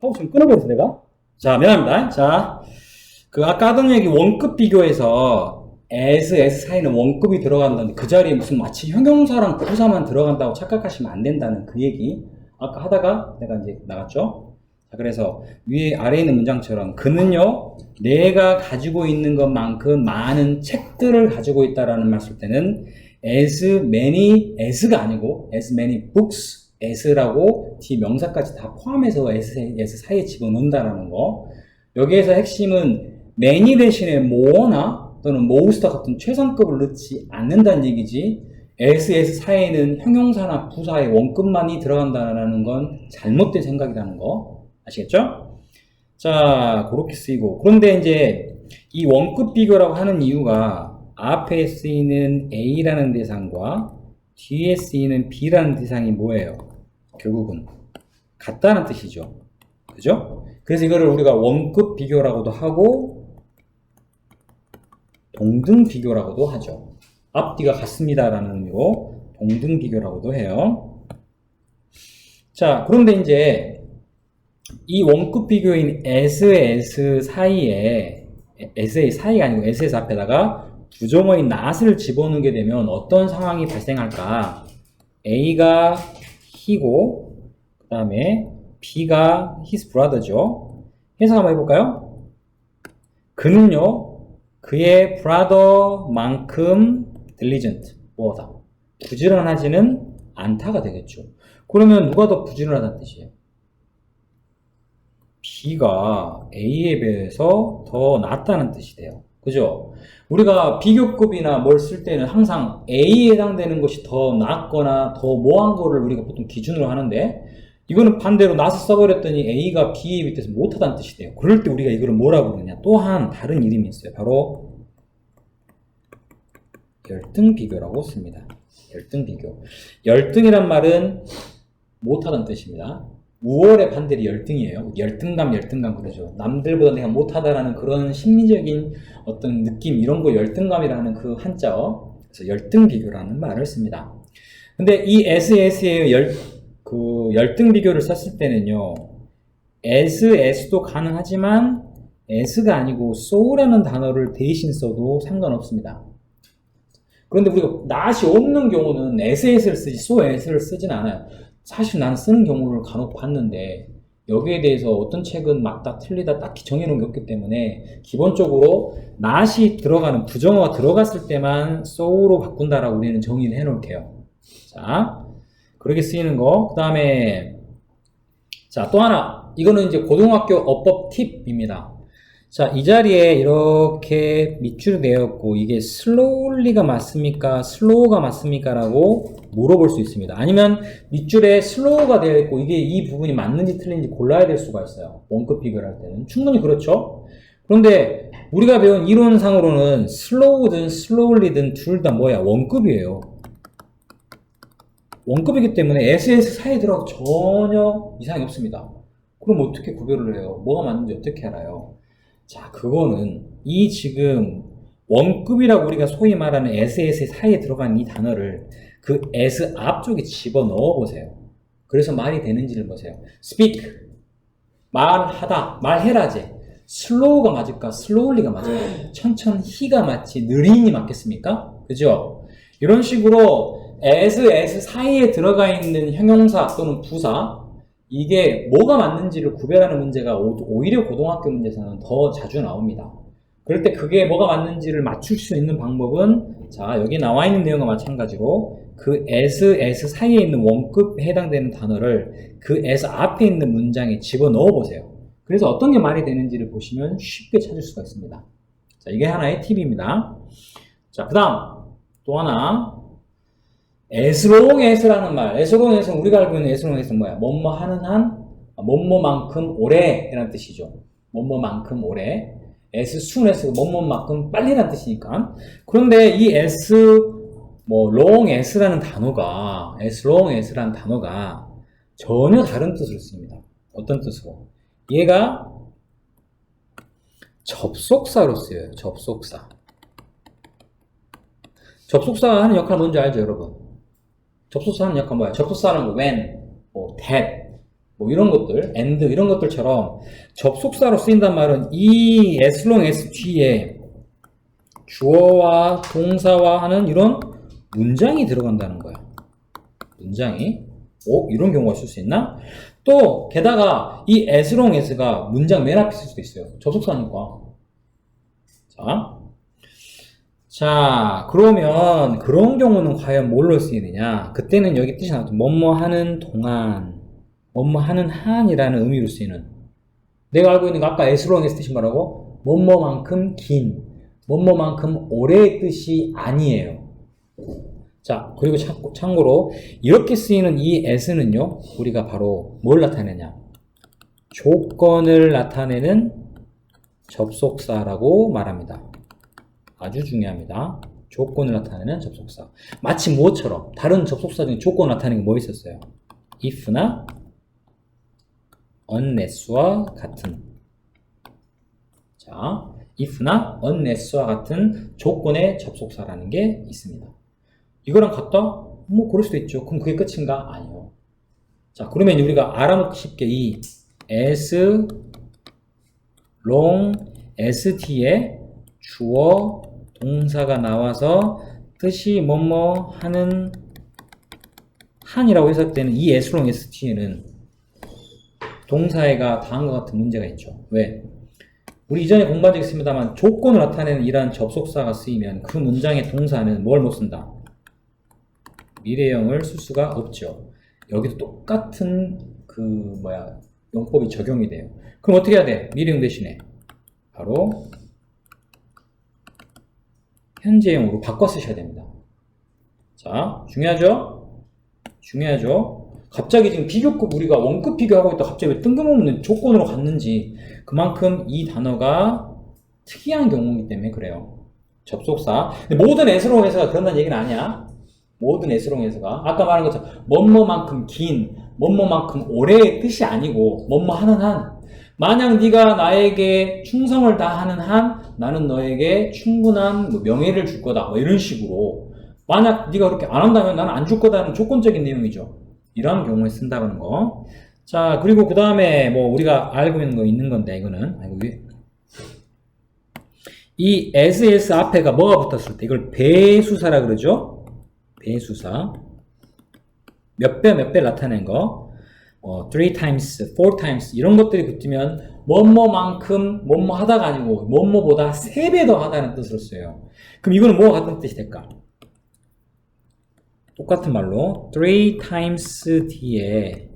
하고 지금 끊어버렸어, 내가. 자, 미안합니다. 자, 그 아까 하던 얘기 원급 비교에서 S, S 사이는 원급이 들어간다는데 그 자리에 무슨 마치 형용사랑 부사만 들어간다고 착각하시면 안 된다는 그 얘기. 아까 하다가 내가 이제 나갔죠. 자, 그래서 위에 아래에 있는 문장처럼 그는요, 내가 가지고 있는 것만큼 많은 책들을 가지고 있다라는 말 쓸 때는 as many as가 아니고 as many books as라고 뒤 명사까지 다 포함해서 s, s 사이에 집어넣는다라는 거. 여기에서 핵심은 many 대신에 more나 또는 most 같은 최상급을 넣지 않는다는 얘기지. s, s 사이에는 형용사나 부사의 원급만이 들어간다는 건 잘못된 생각이라는 거. 아시겠죠? 자, 그렇게 쓰이고. 그런데 이제 이 원급 비교라고 하는 이유가 앞에 쓰이는 A라는 대상과 뒤에 쓰이는 B라는 대상이 뭐예요? 결국은 같다는 뜻이죠. 그죠? 그래서 이거를 우리가 원급 비교라고도 하고 동등 비교라고도 하죠. 앞뒤가 같습니다라는 의미로 동등 비교라고도 해요. 자, 그런데 이제 이 원급 비교인 S, S 사이에 S의 사이가 아니고 SS 앞에다가 부정어인 not을 집어넣게 되면 어떤 상황이 발생할까? A가 he고 그 다음에 B가 his brother죠. 해석 한번 해볼까요? 그는요 그의 brother만큼 diligent 뭐다 부지런하지는 않다가 되겠죠. 그러면 누가 더 부지런하다는 뜻이에요? B가 A에 비해서 더 낫다는 뜻이 돼요. 그죠? 우리가 비교급이나 뭘 쓸 때는 항상 A에 해당되는 것이 더 낫거나 더 뭐한 거를 우리가 보통 기준으로 하는데 이거는 반대로 나서 써버렸더니 A가 B에 비해서 못하다는 뜻이 돼요. 그럴 때 우리가 이거를 뭐라고 그러냐? 또한 다른 이름이 있어요. 바로 열등 비교라고 씁니다. 열등 비교. 열등이란 말은 못하다는 뜻입니다. 우월의 반대로 열등이에요. 열등감, 열등감 그러죠. 남들보다 내가 못하다라는 그런 심리적인 어떤 느낌 이런 거 열등감이라는 그 한자어. 그래서 열등 비교라는 말을 씁니다. 근데 이 SS의 열, 그 열등 비교를 썼을 때는요. S, S도 가능하지만 S가 아니고 so라는 단어를 대신 써도 상관없습니다. 그런데 우리가 낫이 없는 경우는 SS를 쓰지 so S를 쓰진 않아요. 사실 나는 쓰는 경우를 간혹 봤는데 여기에 대해서 어떤 책은 맞다 틀리다 딱히 정해놓은 게 없기 때문에 기본적으로 not이 들어가는 부정어가 들어갔을 때만 so로 바꾼다라고 우리는 정의를 해놓을게요. 자, 그렇게 쓰이는 거. 그 다음에 자, 또 하나. 이거는 이제 고등학교 어법 팁입니다. 자, 이 자리에 이렇게 밑줄이 되었고, 이게 slowly가 맞습니까? slow가 맞습니까? 라고 물어볼 수 있습니다. 아니면 밑줄에 slow가 되어 있고, 이게 이 부분이 맞는지 틀린지 골라야 될 수가 있어요. 원급 비교를 할 때는. 충분히 그렇죠? 그런데 우리가 배운 이론상으로는 slow든 slowly든 둘 다 뭐야? 원급이에요. 원급이기 때문에 SS 사이에 들어가도 전혀 이상이 없습니다. 그럼 어떻게 구별을 해요? 뭐가 맞는지 어떻게 알아요? 자, 그거는 이 지금 원급이라고 우리가 소위 말하는 SS 사이에 들어간 이 단어를 그 S 앞쪽에 집어 넣어 보세요. 그래서 말이 되는지를 보세요. speak 말하다 말해라제 slow가 맞을까 slowly가 맞을까 천천히가 맞지 느린이 맞겠습니까? 그죠? 이런 식으로 as s 사이에 들어가 있는 형용사 또는 부사 이게 뭐가 맞는지를 구별하는 문제가 오- 오히려 고등학교 문제에서는 더 자주 나옵니다. 그럴 때 그게 뭐가 맞는지를 맞출 수 있는 방법은 자 여기 나와 있는 내용과 마찬가지로 그 s, s 사이에 있는 원급에 해당되는 단어를 그 s 앞에 있는 문장에 집어 넣어 보세요. 그래서 어떤 게 말이 되는지를 보시면 쉽게 찾을 수가 있습니다. 자 이게 하나의 팁입니다. 자 그 다음 또 하나 as라는 말 as는 우리가 알고 있는 as는 뭐야? 뭐뭐 하는 한 아, 뭐뭐만큼 오래 이라는 뜻이죠. 뭐뭐만큼 오래 as 뭐뭐만큼 빨리라는 뜻이니까 그런데 이 as 뭐 long as라는 단어가 as long as라는 단어가 전혀 다른 뜻으로 씁니다. 어떤 뜻으로? 얘가 접속사로 쓰여요. 접속사. 접속사가 하는 역할 뭔지 알죠, 여러분? 접속사 하는 역할 뭐야? 접속사는 뭐 when, 뭐 that, 뭐 이런 것들, and 이런 것들처럼 접속사로 쓰인단 말은 이 as long as 뒤에 주어와 동사와 하는 이런 문장이 들어간다는 거야. 문장이. 오, 이런 경우가 있을 수 있나? 또, 게다가 이 as long as가 문장 맨 앞에 있을 수도 있어요. 접속사니까. 자. 자, 그러면 그런 경우는 과연 뭘로 쓰이느냐? 그때는 여기 뜻이 나왔죠. 뭐뭐 하는 동안, 뭐뭐 하는 한이라는 의미로 쓰이는. 내가 알고 있는 거 아까 as 뜻이 뭐라고? 뭐뭐만큼 긴, 뭐뭐만큼 오래의 뜻이 아니에요. 자, 그리고 참, 참고로 이렇게 쓰이는 이 as는요, 우리가 바로 뭘 나타내냐? 조건을 나타내는 접속사라고 말합니다. 아주 중요합니다. 조건을 나타내는 접속사. 마치 뭐처럼 다른 접속사 중에 조건 나타내는 게 뭐 있었어요? if나 unless와 같은 자, if나 unless와 같은 조건의 접속사라는 게 있습니다. 이거랑 같다? 뭐 그럴 수도 있죠. 그럼 그게 끝인가? 아니요. 자, 그러면 우리가 알아먹기 쉽게 이 as long 뒤에 주어 동사가 나와서 뜻이 뭐뭐 하는 한이라고 해석되는 이 long as 뒤에는 동사애가 다음과 같은 문제가 있죠. 왜? 우리 이전에 공부한 적 있습니다만 조건을 나타내는 이러한 접속사가 쓰이면 그 문장의 동사는 뭘 못 쓴다? 미래형을 쓸 수가 없죠. 여기도 똑같은 그 뭐야 용법이 적용이 돼요. 그럼 어떻게 해야 돼? 미래형 대신에 바로 현재형으로 바꿔 쓰셔야 됩니다. 자, 중요하죠? 중요하죠? 갑자기 지금 비교급 우리가 원급 비교하고 있다 갑자기 왜 뜬금없는 조건으로 갔는지 그만큼 이 단어가 특이한 경우이기 때문에 그래요. 접속사. 모든 에스롱 에서가 그런다는 얘기는 아니야. 모든 에스롱 에서가 아까 말한 것처럼 뭐뭐만큼 긴, 뭐뭐만큼 오래의 뜻이 아니고 뭐뭐 하는 한. 만약 네가 나에게 충성을 다하는 한 나는 너에게 충분한 뭐 명예를 줄 거다. 뭐 이런 식으로. 만약 네가 그렇게 안 한다면 나는 안 줄 거다는 조건적인 내용이죠. 이러한 경우에 쓴다는 거. 자, 그리고 그 다음에 뭐 우리가 알고 있는 거 있는 건데, 이거는. 위- 이 as 앞에가 뭐가 붙었을 때 이걸 배수사라 그러죠? 배수사. 몇 배, 몇배 나타낸 거. 어, three times, four times 이런 것들이 붙으면 뭐뭐만큼 뭐뭐 하다가 아니고 뭐뭐보다 세 배 더 하다는 뜻으로 써요. 그럼 이거는 뭐가 같은 뜻이 될까? 똑같은 말로 three times 뒤에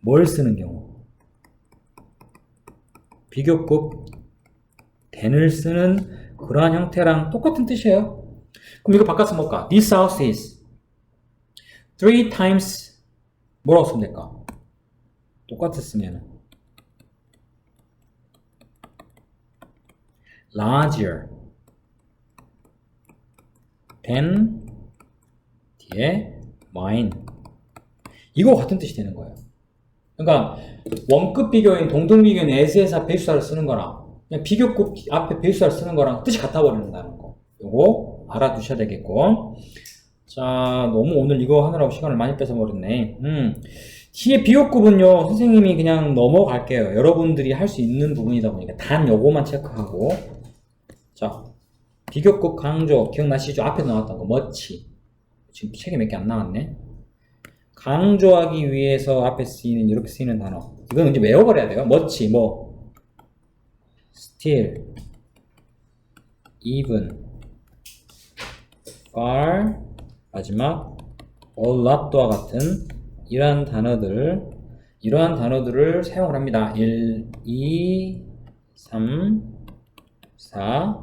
뭘 쓰는 경우? 비교급 then을 쓰는 그러한 형태랑 똑같은 뜻이에요. 그럼 이거 바꿔서 뭘까? This house is three times 뭐라고 쓰면 될까? 똑같았으면 larger than 뒤에 mine 이거 같은 뜻이 되는 거예요. 그러니까 원급 비교인 동등 비교인 as에서 배수사를 쓰는 거랑 그냥 비교급 앞에 배수사를 쓰는 거랑 뜻이 같아 버린다는 거. 요거 알아두셔야 되겠고. 자, 너무 오늘 이거 하느라고 시간을 많이 뺏어 버렸네. 음. 뒤에 비교급은요, 선생님이 그냥 넘어갈게요. 여러분들이 할 수 있는 부분이다 보니까 단 요거만 체크하고. 자, 비교급 강조 기억나시죠? 앞에 나왔던 거 멋지. 지금 책에 몇개 안 나왔네. 강조하기 위해서 앞에 쓰이는 이렇게 쓰이는 단어. 이건 이제 외워버려야 돼요. 멋지 뭐 still, even, far 마지막 a lot와 같은 이러한 단어들 이러한 단어들을 사용을 합니다. 1, 2, 3, 4,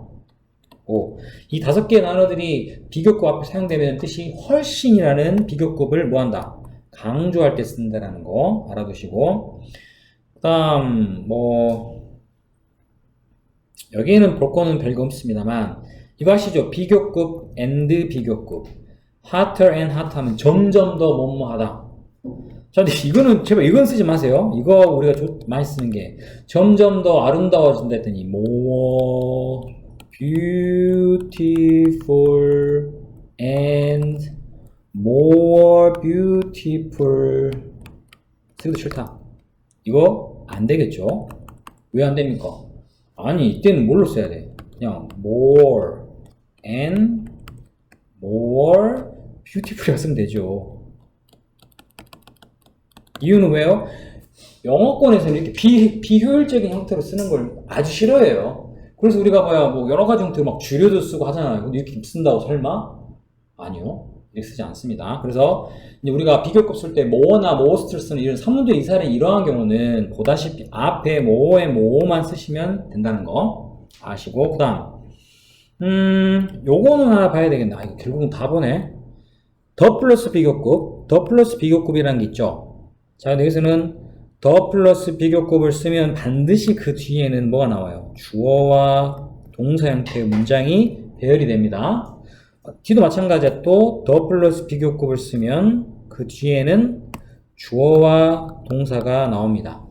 5. 이 다섯 개의 단어들이 비교급 앞에 사용되면 뜻이 훨씬이라는 비교급을 뭐한다? 강조할 때 쓴다라는 거 알아두시고 그 다음 뭐 여기에는 볼 거는 별거 없습니다만 이거 아시죠? 비교급 and 비교급 hotter and hot 하면 점점 더 뭐뭐하다 자, 근데 이거는 제발 이건 쓰지 마세요. 이거 우리가 조- 많이 쓰는 게 점점 더 아름다워진다 했더니 more beautiful and more beautiful 쓰기도 싫다. 이거 안 되겠죠? 왜 안 됩니까? 아니, 이때는 뭘로 써야 돼? 그냥 more and more beautiful이라고 쓰면 되죠. 이유는 왜요? 영어권에서는 이렇게 비, 비효율적인 형태로 쓰는 걸 아주 싫어해요. 그래서 우리가 봐야 뭐 여러 가지 형태로 막 줄여도 쓰고 하잖아요. 근데 이렇게 쓴다고 설마? 아니요. 이렇게 쓰지 않습니다. 그래서 우리가 비교급 쓸때 more나 most를 쓰는 이런 사문도 이사를 이러한 경우는 보다시피 앞에 more에 more만 쓰시면 된다는 거 아시고 그 다음 음 요거는 하나 봐야 되겠네. 아 이거 결국은 다 보네. 더 플러스 비교급, 더 플러스 비교급이라는 게 있죠. 자, 여기서는 더 플러스 비교급을 쓰면 반드시 그 뒤에는 뭐가 나와요? 주어와 동사 형태의 문장이 배열이 됩니다. 뒤도 마찬가지야. 또 더 플러스 비교급을 쓰면 그 뒤에는 주어와 동사가 나옵니다.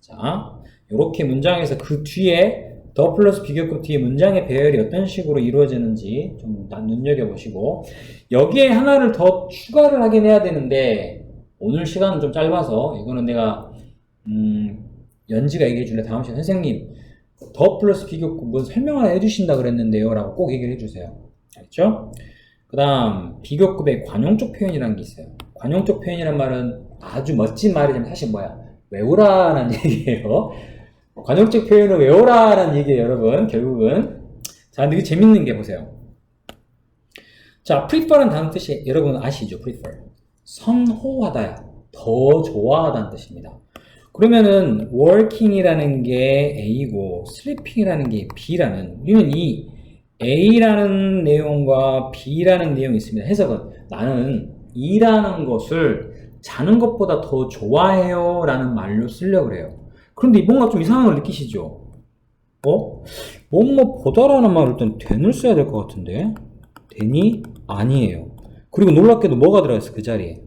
자, 이렇게 문장에서 그 뒤에 더 플러스 비교급 뒤에 문장의 배열이 어떤 식으로 이루어지는지 좀 눈여겨보시고 여기에 하나를 더 추가를 하긴 해야 되는데 오늘 시간은 좀 짧아서 이거는 내가 음, 연지가 얘기해 줄래? 다음 시간 선생님 더 플러스 비교급 뭐 설명 하나 해주신다 그랬는데요? 라고 꼭 얘기를 해주세요. 알겠죠? 그 다음 비교급의 관용적 표현이라는 게 있어요. 관용적 표현이란 말은 아주 멋진 말이지만 사실 뭐야? 외우라라는 얘기예요. 관용적 표현을 외우라라는 얘기예요 여러분. 결국은. 자 근데 이게 재밌는 게 보세요. 자, prefer란 단어 뜻이 여러분 아시죠? prefer. 선호하다야. 더 좋아하다는 뜻입니다. 그러면은 working이라는 게 A고 sleeping이라는 게 B라는 우리는 이 A라는 내용과 B라는 내용이 있습니다. 해석은 나는 이라는 것을 자는 것보다 더 좋아해요 라는 말로 쓰려고 그래요. 그런데 뭔가 좀 이상한 걸 느끼시죠? 어? 뭐뭐 보다라는 말을 일단 된을 써야 될 것 같은데 되니? 아니에요. 그리고 놀랍게도 뭐가 들어가 있어 그 자리에?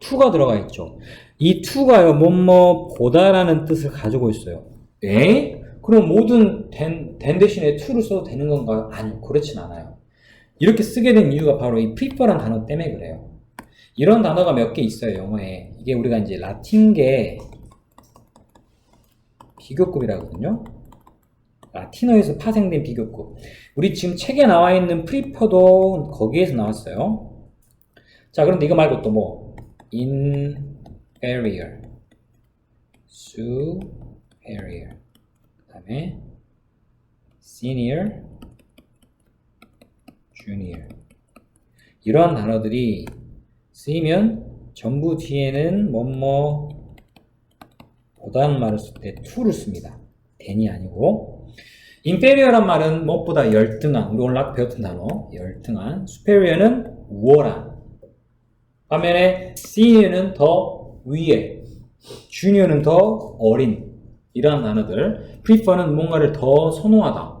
to가 들어가 있죠. 이 to가요, 뭐뭐 보다라는 뜻을 가지고 있어요. 에? 그럼 모든 된, 된 대신에 to를 써도 되는 건가요? 아니요, 그렇진 않아요. 이렇게 쓰게 된 이유가 바로 이 prefer란 단어 때문에 그래요. 이런 단어가 몇 개 있어요, 영어에. 이게 우리가 이제 라틴계 비교급이라거든요. 라틴어에서 파생된 비교급. 우리 지금 책에 나와 있는 프리퍼도 거기에서 나왔어요. 자, 그런데 이거 말고 또 뭐? inferior, superior, 그 다음에 senior, junior. 이러한 단어들이 쓰이면 전부 뒤에는 뭐뭐 보다는 말을 쓸 때 to를 씁니다. then이 아니고 inferior란 말은 무엇보다 열등한, 우리 오늘 락 배웠던 단어, 열등한. superior는 우월한. 반면에 senior는 더 위에, junior는 더 어린. 이러한 단어들. prefer는 뭔가를 더 선호하다.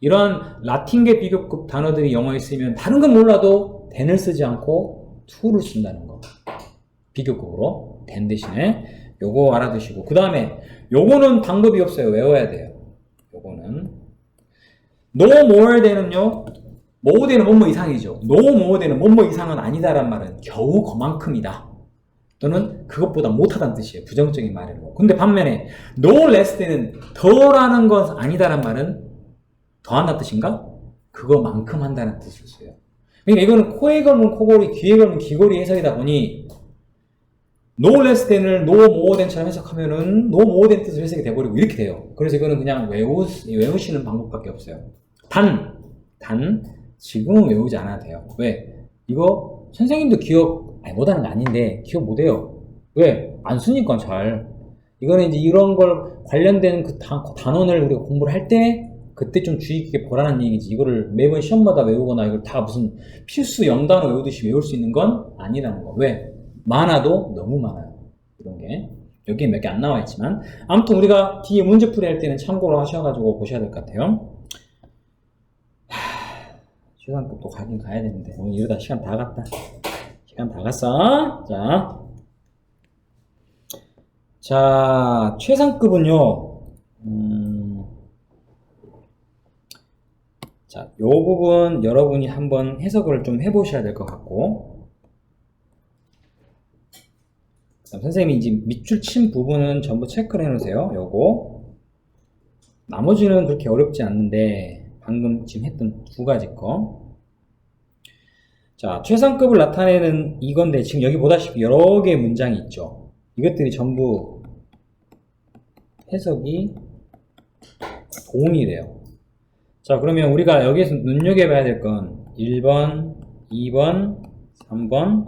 이러한 라틴계 비교급 단어들이 영어에 쓰이면 다른 건 몰라도 then을 쓰지 않고 to를 쓴다는 거. 비교급으로 then 대신에 요거 알아두시고 그 다음에 요거는 방법이 없어요. 외워야 돼요. 요거는 no more than은요? more than은 뭐뭐 이상이죠. no more than은 뭐뭐 이상은 아니다란 말은 겨우 그만큼이다. 또는 그것보다 못하다는 뜻이에요. 부정적인 말이고 근데 반면에 no less than은 더라는 건 아니다란 말은 더한다 뜻인가? 그거만큼 한다는 써요. 그러니까 이거는 코에 걸면 코골이 귀에 걸면 귀골이 해석이다 보니 no less than을 no more than처럼 해석하면은 no more than 뜻을 해석이 돼버리고 이렇게 돼요. 그래서 이거는 그냥 외우, 외우시는 방법밖에 없어요. 단, 단, 지금은 외우지 않아도 돼요. 왜? 이거 선생님도 기억, 아니, 못하는 거 아닌데, 기억 못해요. 왜? 안 쓰니까 잘. 이거는 이제 이런 걸 관련된 그 단, 단원을 우리가 공부를 할 때, 그때 좀 주의 깊게 보라는 얘기지. 이거를 매번 시험마다 외우거나 이걸 다 무슨 필수 영단어 외우듯이 외울 수 있는 건 아니라는 거. 왜? 많아도 너무 많아요. 이런 게. 여기에 몇개 안 나와 있지만. 아무튼 우리가 뒤에 문제풀이 할 때는 참고로 하셔가지고 보셔야 될 것 같아요. 하, 시간급도 가긴 가야 되는데. 오늘 이러다 시간 다 갔다. 시간 다 갔어. 자. 자, 최상급은요, 음, 자, 요 부분 여러분이 한번 해석을 좀 해보셔야 될 것 같고, 그다음 선생님이 이제 밑줄 친 부분은 전부 체크를 해놓으세요. 요거. 나머지는 그렇게 어렵지 않는데 방금 지금 했던 두 가지 거. 자, 최상급을 나타내는 이건데 지금 여기 보다시피 여러 개의 문장이 있죠. 이것들이 전부 해석이 동일해요. 자, 그러면 우리가 여기에서 눈여겨봐야 될 건 1번, 2번, 3번,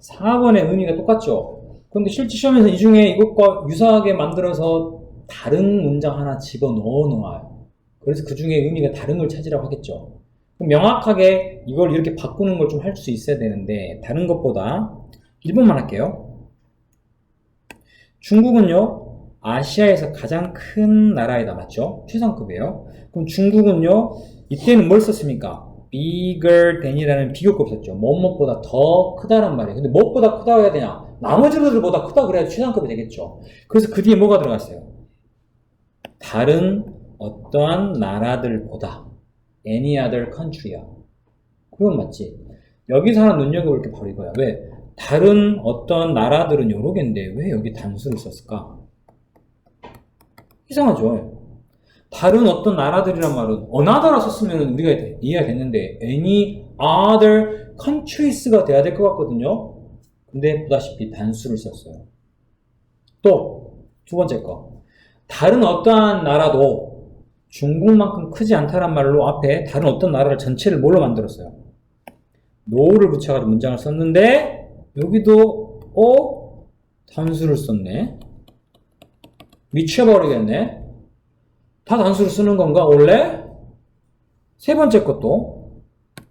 4번의 의미가 똑같죠? 근데 실제 시험에서 이 중에 이것과 유사하게 만들어서 다른 문장 하나 집어 넣어 놓아요. 그래서 그 중에 의미가 다른 걸 찾으라고 하겠죠. 명확하게 이걸 이렇게 바꾸는 걸 좀 할 수 있어야 되는데, 다른 것보다 1번만 할게요. 중국은요, 아시아에서 가장 큰 나라이다. 맞죠? 최상급이에요. 그럼 중국은요, 이때는 뭘 썼습니까? bigger than이라는 비교급 썼죠. 뭐뭐보다 더 크다란 말이에요. 근데 무엇보다 크다고 해야 되냐? 나머지들보다 크다 그래야 최상급이 되겠죠. 그래서 그 뒤에 뭐가 들어갔어요? 다른 어떠한 나라들보다 any other country야. 그건 맞지. 여기서 하나 눈여겨볼 게 바로 이거야. 왜? 다른 어떤 나라들은 여러 개인데 왜 여기 단수를 썼을까? 이상하죠. 다른 어떤 나라들이란 말은 어나더라 썼으면 우리가 이해가 됐는데 any other countries가 돼야 될 것 같거든요. 근데 보다시피 단수를 썼어요. 또 두 번째 거 다른 어떠한 나라도 중국만큼 크지 않다란 말로 앞에 다른 어떤 나라를 전체를 뭘로 만들었어요? no를 붙여가지고 문장을 썼는데 여기도 어 단수를 썼네. 미쳐버리겠네. 다 단수를 쓰는 건가, 원래? 세 번째 것도,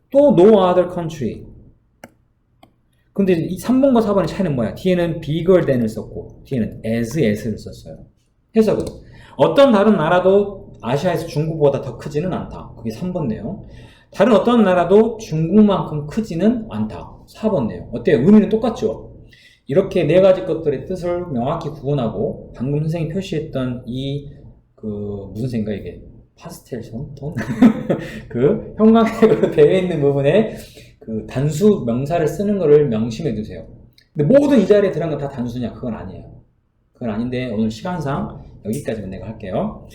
또 no other country. 근데 이 3번과 4번의 차이는 뭐야? 뒤에는 bigger than을 썼고, 뒤에는 as, as를 썼어요. 해석은, 어떤 다른 나라도 아시아에서 중국보다 더 크지는 않다. 그게 3번 내용. 다른 어떤 나라도 중국만큼 크지는 않다. 4번 내용. 어때요? 의미는 똑같죠? 이렇게 네 가지 것들의 뜻을 명확히 구분하고 방금 선생님이 표시했던 이 그 무슨 생각 이게 파스텔 톤? 톤? 그 형광색으로 되어 있는 부분에 그 단수 명사를 쓰는 거를 명심해 두세요. 근데 모든 이 자리에 들어간 건 다 단수냐? 그건 아니에요. 그건 아닌데 오늘 시간상 여기까지만 내가 할게요.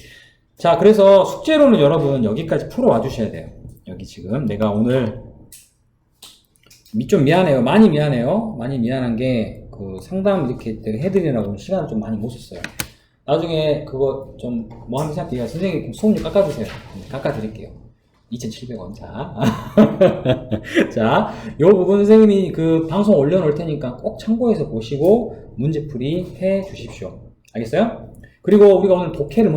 자, 그래서 숙제로는 여러분 여기까지 풀어와 주셔야 돼요. 여기 지금 내가 오늘 미- 좀 미안해요. 많이 미안해요. 많이 미안한 게 그 상담 이렇게 해드리느라고 시간을 좀 많이 못 썼어요. 나중에 그거 좀 뭐 하면 생각해요. 선생님 소음 좀 깎아주세요. 네, 깎아드릴게요. 2,700원. 자. 자, 요 부분 선생님이 그 방송 올려놓을 테니까 꼭 참고해서 보시고 문제풀이 해 주십시오. 알겠어요? 그리고 우리가 오늘 독해를